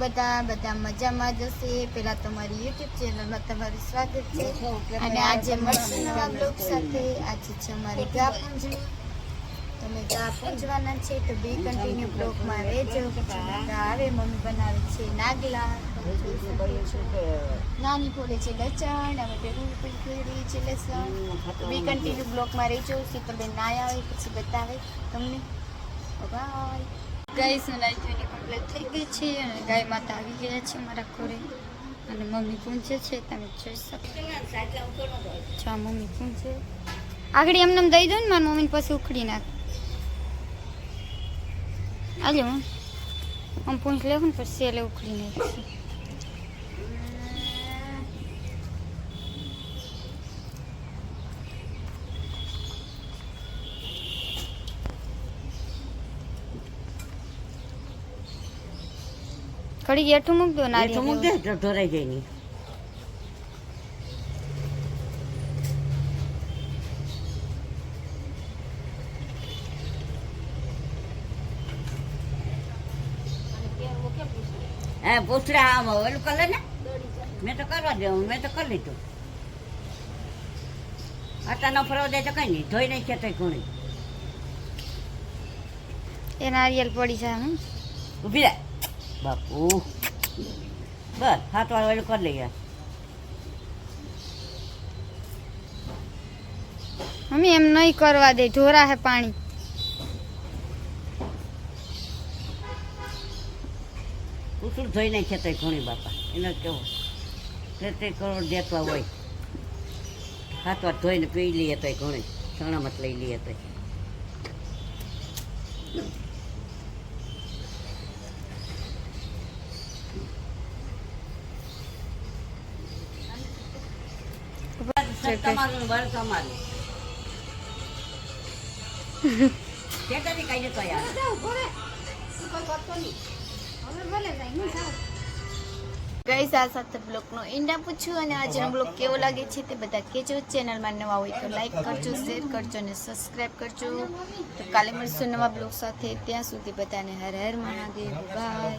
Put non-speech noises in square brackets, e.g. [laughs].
બધા બધા મજામાં જશે પહેલાં તમારી યુટ્યુબ ચેનલમાં તમારું સ્વાગત છે. અને આજે મળશે નવા બ્લોગ સાથે. આજે છે અમારી ગા પૂંજણી તમે ગા પૂંજવાના છે તો બે કન્ટિન્યુ બ્લોગમાં રહેજો. આવે મમ્મી બનાવે છે નાગલા. નાની ખોલે છે લસણ અમે ભેગું કરી છે લસણ. બી કન્ટિન્યુ બ્લોકમાં રહેજો. શીતલબેન ના આવે પછી બતાવે તમને. બાય ગાય સુનાઈ જોઈને કમ્પ્લીટ થઈ ગઈ છે અને ગાય માતા આવી ગયા છે મારા ઘરે. અને મમ્મી પૂંજે છે, તમે જોઈ શકો. છો મમ્મી પૂંજે. આગળ એમને દઈ દો ને, મારી મમ્મીને પછી ઉખડી નાખ. આજે હું આમ પૂંછ લેવું ને પછી સેલે ઉખડી નાખી કડી એઠું મૂક દો તો મૂક દે. તો ઢોરાઈ જાય નહીં. હે પૂછડા આમ ઓલું કર ને? મેં તો કરવા દેવું મેં તો કરી લીધું. અત્યારનો ન ફરવા દે તો કઈ નહીં ધોઈ નહીં છે તો ઘણી. એ નારિયેલ પડી જાય હું ઊભી રહે બાપુ. બસ હાથ વાળું ઓલું કરી લઈએ. મમ્મી એમ નહીં કરવા દે ઢોરા હે પાણી. કુસુર ધોઈ નહીં છે તો ઘણી બાપા એને કેવો તે તે કરોડ દેતવા હોય. હાથ વાર ધોઈને પી લઈએ તોય ઘણી સણામત લઈ લઈએ [laughs] તો તમારું બળ તમારું કઈ યાર ગઈ આ સાથે બ્લોગનો એન્ડ પૂછ્યું છું અને આજનો બ્લોગ કેવો લાગે છે તે બધા કહેજો. ચેનલમાં નવા હોય તો લાઈક કરજો શેર કરજો અને સબસ્ક્રાઈબ કરજો. તો કાલે મળશું નવા બ્લોગ સાથે. ત્યાં સુધી બધાને હર હર મહાદેવ. બાય